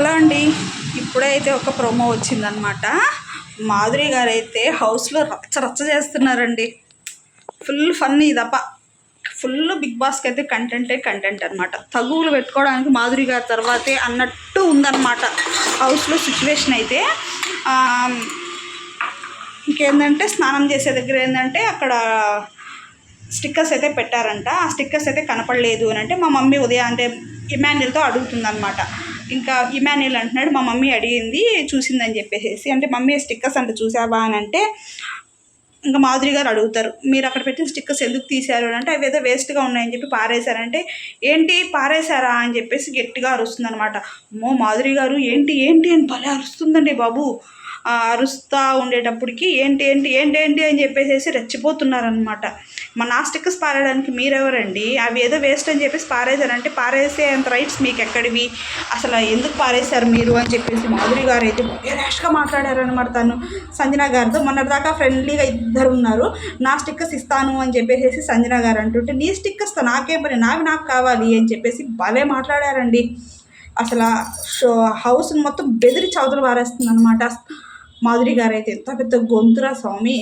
Hello అండి. ఇప్పుడైతే ఒక ప్రోమో వచ్చిందనమాట మాధురి గారు అయితే హౌస్లో రచ్చ రచ్చ చేస్తున్నారండి. ఫుల్ ఫన్ ఇదప్ప ఫుల్ బిగ్ బాస్కి అయితే కంటెంటే కంటెంట్ అనమాట తగువులు పెట్టుకోవడానికి మాధురి గారి తర్వాతే అన్నట్టు ఉందన్నమాట. హౌస్లో సిచ్యువేషన్ అయితే ఇంకేంటంటే స్నానం చేసే దగ్గర ఏంటంటే అక్కడ స్టిక్కర్స్ అయితే పెట్టారంట. ఆ స్టిక్కర్స్ అయితే కనపడలేదు అని అంటే మా మమ్మీ ఉదయం అంటే ఇమాన్యుల్తో అడుగుతుందన్నమాట. ఇంకా ఇమాన్యుల్ అంటున్నాడు మా మమ్మీ అడిగింది చూసిందని చెప్పేసి అంటే మమ్మీ స్టిక్కర్స్ అంటే చూసావా? అని అంటే ఇంకా మాధురి గారు అడుగుతారు మీరు అక్కడ పెట్టిన స్టిక్కర్స్ ఎందుకు తీశారు? అని అంటే అవి ఏదో వేస్ట్గా ఉన్నాయని చెప్పి పారేశారంటే ఏంటి పారేశారా? అని చెప్పేసి గట్టిగా అరుస్తుంది అనమాట అమ్మో మాధురి గారు ఏంటి ఏంటి అని భలే అరుస్తుందండి బాబు. అరుస్తూ ఉండేటప్పటికి ఏంటి ఏంటి ఏంటి ఏంటి అని చెప్పేసి రెచ్చిపోతున్నారనమాట మా నా స్టిక్కర్స్ పారేయడానికి మీరెవరండి? అవి ఏదో వేస్ట్ అని చెప్పేసి పారేశారంటే పారేసే అంత రైట్స్ మీకు ఎక్కడివి అసలు ఎందుకు పారేశారు మీరు అని చెప్పేసి మాధురి గారు అయితే ర్యాష్గా మాట్లాడారనమాట తను. సంజన గారితో మొన్నటిదాకా ఫ్రెండ్లీగా ఇద్దరు ఉన్నారు నా స్టిక్కర్స్ ఇస్తాను అని చెప్పేసి సంజన గారు అంటుంటే నీ స్టిక్కర్స్ నాకేం పని నావి నాకు కావాలి అని చెప్పేసి భలే మాట్లాడారండి. అసలు షో హౌస్ని మొత్తం బెదిరి చదువులు పారేస్తుంది అనమాట మాధురి గారు అయితే ఎంత పెద్ద గొంతురా స్వామి.